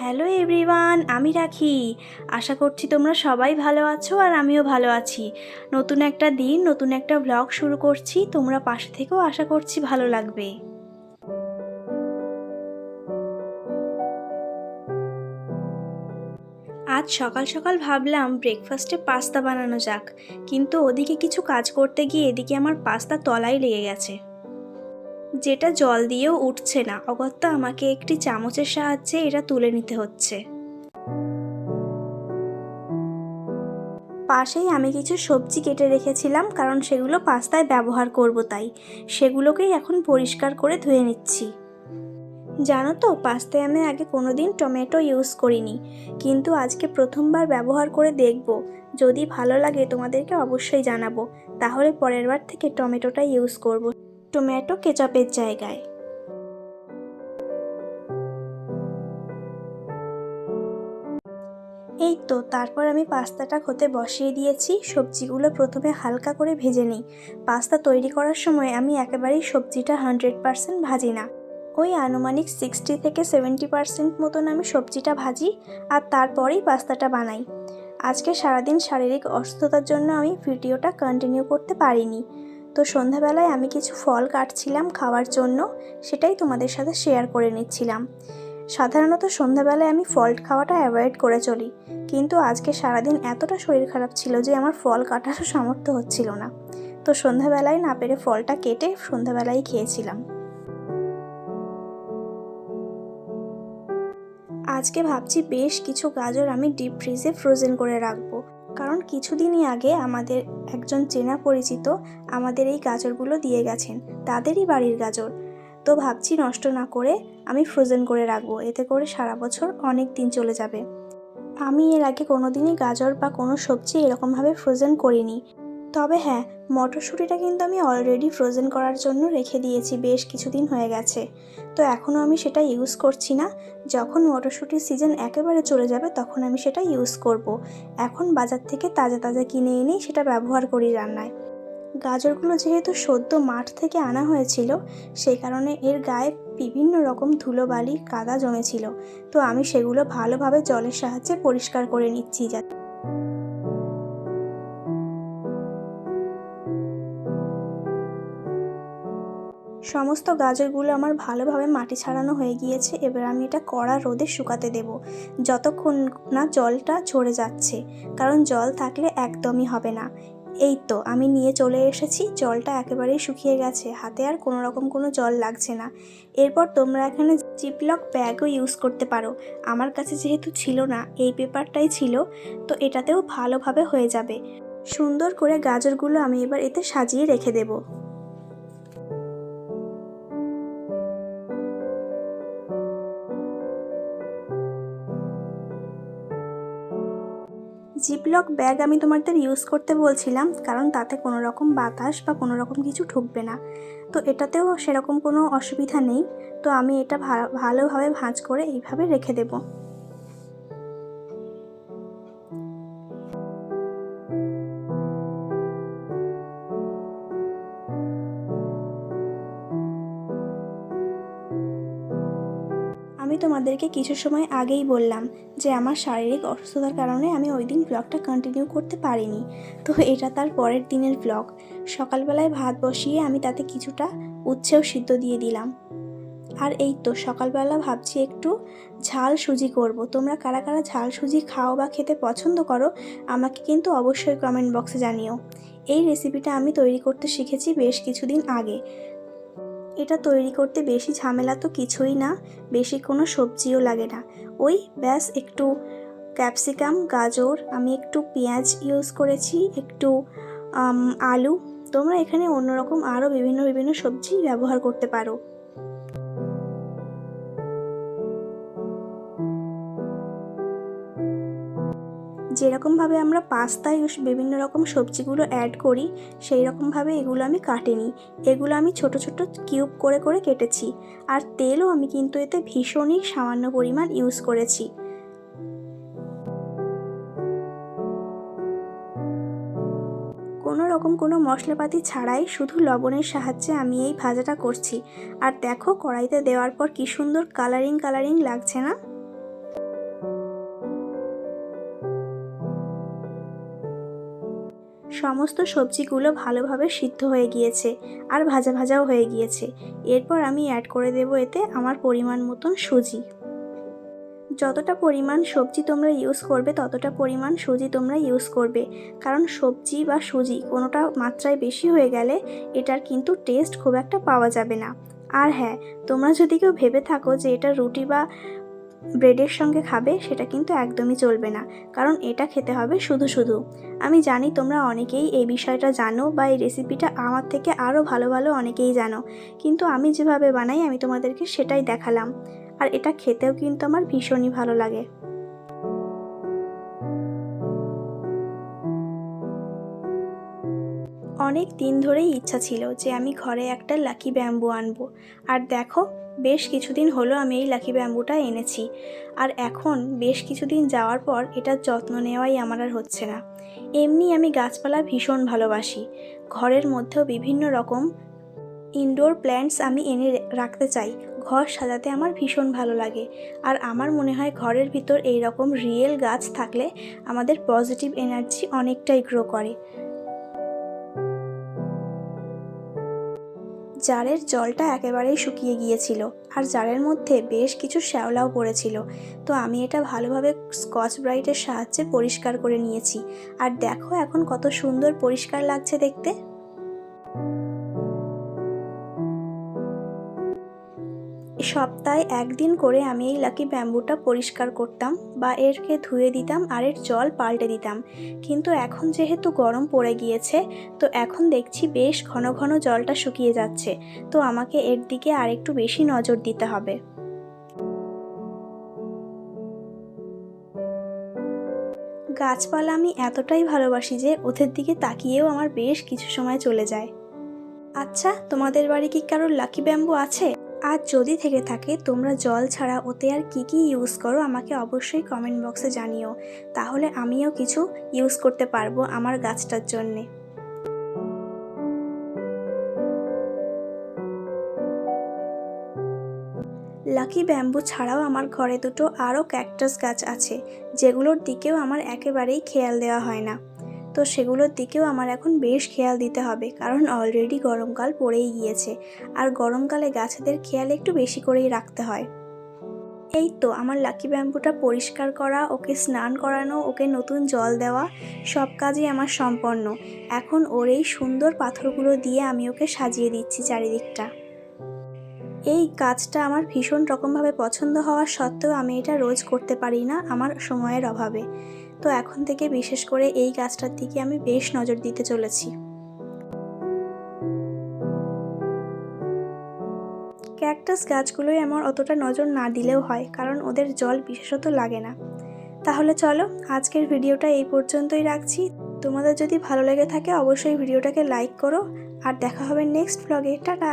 Hello everyone আমি রাখি। আশা করছি তোমরা সবাই ভালো আছো আর আমিও ভালো আছি। নতুন একটা দিন, নতুন একটা ব্লগ শুরু করছি। তোমরা পাশে থেকেও আশা করছি ভালো লাগবে। আজ সকাল সকাল ভাবলাম ব্রেকফাস্টে পাস্তা বানানো যাক। কিন্তু ওদিকে কিছু কাজ করতে গিয়ে এদিকে আমার পাস্তা তলায় লেগে গেছে। যেটা জল দিয়েও উঠছে না। অগত্যা, আমাকে একটি চামচের সাহায্যে এটা তুলে নিতে হচ্ছে। পাশেই আমি কিছু সবজি কেটে রেখেছিলাম, কারণ সেগুলো পাস্তায় ব্যবহার করব তাই। সেগুলোকেই এখন পরিষ্কার করে ধুয়ে নিচ্ছি। জানো তো, পাস্তায় আমি আগে কোনো দিন টমেটো ইউজ করিনি, কিন্তু আজকে প্রথমবার ব্যবহার করে দেখব। যদি ভালো লাগে তোমাদেরকে অবশ্যই জানাব। তাহলে পরের বার থেকে টমেটোটা ইউজ করব। টমেটো কেচাপের জায়গায়। এই তো, তারপর আমি পাস্তাটা হতে বসিয়ে দিয়েছি। সবজিগুলো প্রথমে হালকা করে ভেজে নিই। পাস্তা তৈরি করার সময় আমি একেবারেই সবজিটা হান্ড্রেড পারসেন্ট ভাজি না। ওই আনুমানিক সিক্সটি থেকে সেভেন্টি পারসেন্ট মতন আমি সবজিটা ভাজি আর তারপরেই পাস্তাটা বানাই। আজকে সারাদিন শারীরিক অসুস্থতার জন্য আমি ভিডিওটা কন্টিনিউ করতে পারিনি। তো সন্ধ্যাবেলায় আমি কিছু ফল কাটছিলাম খাওয়ার জন্য, সেটাই তোমাদের সাথে শেয়ার করে নিচ্ছিলাম। সাধারণত সন্ধ্যাবেলায় আমি ফল খাওয়াটা অ্যাভয়েড করে চলি, কিন্তু আজকে সারাদিন এতটা শরীর খারাপ ছিল যে আমার ফল কাটারও সামর্থ্য হচ্ছিল না। তো সন্ধ্যাবেলায় না পেরে ফলটা কেটে সন্ধ্যাবেলায় খেয়েছিলাম। আজকে ভাবছি বেশ কিছু গাজর আমি ডিপ ফ্রিজে ফ্রোজেন করে রাখব। কারণ কিছুদিনই আগে আমাদের একজন চেনা পরিচিত আমাদের এই গাজরগুলো দিয়ে গেছেন। তাদেরই বাড়ির গাজর। তো ভাবছি নষ্ট না করে আমি ফ্রোজেন করে রাখব। এতে করে সারা বছর অনেক দিন চলে যাবে। আমি এর আগে কোনো দিনই গাজর বা কোনো সবজি এরকমভাবে ফ্রোজেন করিনি। তবে হ্যাঁ মটরশুঁটিটা কিন্তু আমি অলরেডি ফ্রোজেন করার জন্য রেখে দিয়েছি, বেশ কিছুদিন হয়ে গেছে। তো এখনও আমি সেটা ইউজ করছি না। যখন মটরশুঁটির সিজন একেবারে চলে যাবে, তখন আমি সেটা ইউজ করব। এখন বাজার থেকে তাজা তাজা কিনে এনেই সেটা ব্যবহার করি রান্নায়। গাজরগুলো যেহেতু সদ্য মাঠ থেকে আনা হয়েছিল, সেই কারণে এর গায়ে বিভিন্ন রকম ধুলোবালি, কাদা জমেছিল। তো আমি সেগুলো ভালোভাবে জলের সাহায্যে পরিষ্কার করে নিচ্ছি যাতে সমস্ত গাজরগুলো আমার ভালোভাবে মাটি ছাড়ানো হয়ে গিয়েছে, এবার আমি এটা কড়া রোদে শুকাতে দেব। যতক্ষণ না জলটা ঝরে যাচ্ছে, কারণ জল থাকলে একদমই হবে না। এই তো, আমি নিয়ে চলে এসেছি, জলটা একেবারেই শুকিয়ে গেছে, হাতে আর কোনো রকম কোনো জল লাগছে না। এরপর তোমরা এখানে জিপলক ব্যাগও ইউজ করতে পারো। আমার কাছে যেহেতু ছিল না, এই পেপারটাই ছিল, তো এটাতেও ভালোভাবে হয়ে যাবে। সুন্দর করে গাজরগুলো আমি এবার এতে সাজিয়ে রেখে দেবো। জিপলক ব্যাগ আমি তোমাদের ইউজ করতে বলছিলাম, কারণ তাতে কোনো রকম বাতাস বা কোনো রকম কিছু ঠুকবে না। তো এটাতেও সেরকম কোনো অসুবিধা নেই। তো আমি এটা ভালোভাবে ভাঁজ করে এইভাবে রেখে দেবো। আমি তোমাদেরকে কিছু সময় আগেই বললাম যে আমার শারীরিক অসুস্থতার কারণে আমি ওই দিন ব্লগটা কন্টিনিউ করতে পারিনি। তো এটা তার পরের দিনের ব্লগ। সকালবেলায় ভাত বসিয়ে আমি তাতে কিছুটা উচ্ছেও সিদ্ধ দিয়ে দিলাম। আর এই তো সকালবেলা ভাবছি একটু ঝাল সুজি করব। তোমরা কারা কারা ঝাল সুজি খাও বা খেতে পছন্দ করো, আমাকে কিন্তু অবশ্যই কমেন্ট বক্সে জানিও। এই রেসিপিটা আমি তৈরি করতে শিখেছি বেশ কিছুদিন আগে। এটা তৈরি করতে বেশি ঝামেলা তো কিছুই না, বেশি কোনো সবজিও লাগে না। ওই ব্যাস একটু ক্যাপসিকাম, গাজর, আমি একটু পেঁয়াজ ইউজ করেছি, একটু আলু। তোমরা এখানে অন্যরকম আরও বিভিন্ন বিভিন্ন সবজি ব্যবহার করতে পারো। যেরকমভাবে আমরা পাস্তায় বিভিন্ন রকম সবজিগুলো অ্যাড করি সেই রকমভাবে এগুলো আমি কাটিনি এগুলো আমি ছোট ছোট কিউব করে করে কেটেছি। আর তেলও আমি কিন্তু এতে ভীষণই সামান্য পরিমাণ ইউজ করেছি। কোনো রকম কোনো মশলাপাতি ছাড়াই শুধু লবণের সাহায্যে আমি এই ভাজাটা করছি। আর দেখো কড়াইতে দেওয়ার পর কি সুন্দর কালারিং কালারিং লাগছে না? সমস্ত সবজিগুলো ভালোভাবে সিদ্ধ হয়ে গিয়েছে আর ভাজা ভাজাও হয়ে গিয়েছে। এরপর আমি অ্যাড করে দেবো এতে আমার পরিমাণ মতন সুজি। যতটা পরিমাণ সবজি তোমরা ইউজ করবে, ততটা পরিমাণ সুজি তোমরা ইউজ করবে। কারণ সবজি বা সুজি কোনোটা মাত্রায় বেশি হয়ে গেলে এটার কিন্তু টেস্ট খুব একটা পাওয়া যাবে না। আর হ্যাঁ তোমরা যদি কেউ ভেবে থাকো যে এটা রুটি বা ব্রেডের সঙ্গে খাবে সেটা কিন্তু একদমই চলবে না, কারণ এটা খেতে হবে শুধু শুধু। আমি জানি তোমরা অনেকেই এই বিষয়টা জানো বা এই রেসিপিটা আমার থেকে আরও ভালো ভালো অনেকেই জানো, কিন্তু আমি যেভাবে বানাই আমি তোমাদেরকে সেটাই দেখালাম। আর এটা খেতেও কিন্তু আমার ভীষণই ভালো লাগে। অনেক দিন ধরেই ইচ্ছা ছিল যে আমি ঘরে একটা লাকি ব্যাম্বু আনব। আর দেখো বেশ কিছুদিন হলো আমি এই লাকি ব্যাম্বুটা এনেছি। আর এখন বেশ কিছুদিন যাওয়ার পর এটার যত্ন নেওয়াই আমার আর হচ্ছে না। এমনি আমি গাছপালা ভীষণ ভালোবাসি। ঘরের মধ্যেও বিভিন্ন রকম ইনডোর প্ল্যান্টস আমি এনে রাখতে চাই। ঘর সাজাতে আমার ভীষণ ভালো লাগে। আর আমার মনে হয় ঘরের ভিতর এই রকম রিয়েল গাছ থাকলে আমাদের পজিটিভ এনার্জি অনেকটাই গ্রো করে। জারের জলটা একেবারেই শুকিয়ে গিয়েছিল, আর জারের মধ্যে বেশ কিছু শ্যাওলাও পড়েছিল। তো আমি এটা ভালোভাবে স্কচ ব্রাইটের সাহায্যে পরিষ্কার করে নিয়েছি। আর দেখো এখন কত সুন্দর পরিষ্কার লাগছে দেখতে। সপ্তাহে একদিন করে আমি এই লাকি ব্যাম্বুটা পরিষ্কার করতাম বা এরকে ধুয়ে দিতাম আর এর জল পাল্টে দিতাম। কিন্তু এখন যেহেতু গরম পড়ে গিয়েছে, তো এখন দেখছি বেশ ঘন ঘন জলটা শুকিয়ে যাচ্ছে। তো আমাকে এর দিকে আর একটু বেশি নজর দিতে হবে। গাছপালা আমি এতটাই ভালোবাসি যে ওদের দিকে তাকিয়েও আমার বেশ কিছু সময় চলে যায়। আচ্ছা তোমাদের বাড়ি কি কারোর লাকি ব্যাম্বু আছে? আর যদি থেকে থাকে, তোমরা জল ছাড়া ওতে আর কি কি ইউজ করো আমাকে অবশ্যই কমেন্ট বক্সে জানিও। তাহলে আমিও কিছু ইউজ করতে পারব আমার গাছটার জন্যে। লাকি ব্যাম্বু ছাড়াও আমার ঘরে দুটো আরও ক্যাকটাস গাছ আছে, যেগুলোর দিকেও আমার একেবারেই খেয়াল দেওয়া হয় না। তো সেগুলোর দিকেও আমার এখন বেশ খেয়াল দিতে হবে, কারণ অলরেডি গরমকাল পড়েই গিয়েছে, আর গরমকালে গাছেদের খেয়াল একটু বেশি করেই রাখতে হয়। এই তো, আমার লাকি ব্যাম্বুটা পরিষ্কার করা, ওকে স্নান করানো, ওকে নতুন জল দেওয়া, সব কাজই আমার সম্পন্ন। এখন ওর এই সুন্দর পাথরগুলো দিয়ে আমি ওকে সাজিয়ে দিচ্ছি চারিদিকটা। এই কাজটা আমার ভীষণ রকমভাবে পছন্দ হওয়ার সত্ত্বেও আমি এটা রোজ করতে পারি না, আমার সময়ের অভাবে। তো এখন থেকে বিশেষ করে এই গাছটার দিকে আমি বেশ নজর দিতে চলেছি। ক্যাকটাস গাছগুলোই আমার অতটা নজর না দিলেও হয়, কারণ ওদের জল বিশেষত লাগে না। তাহলে চলো, আজকের ভিডিওটা এই পর্যন্তই রাখছি। তোমাদের যদি ভালো লেগে থাকে, অবশ্যই ভিডিওটাকে লাইক করো। আর দেখা হবে নেক্সট ব্লগে টাটা!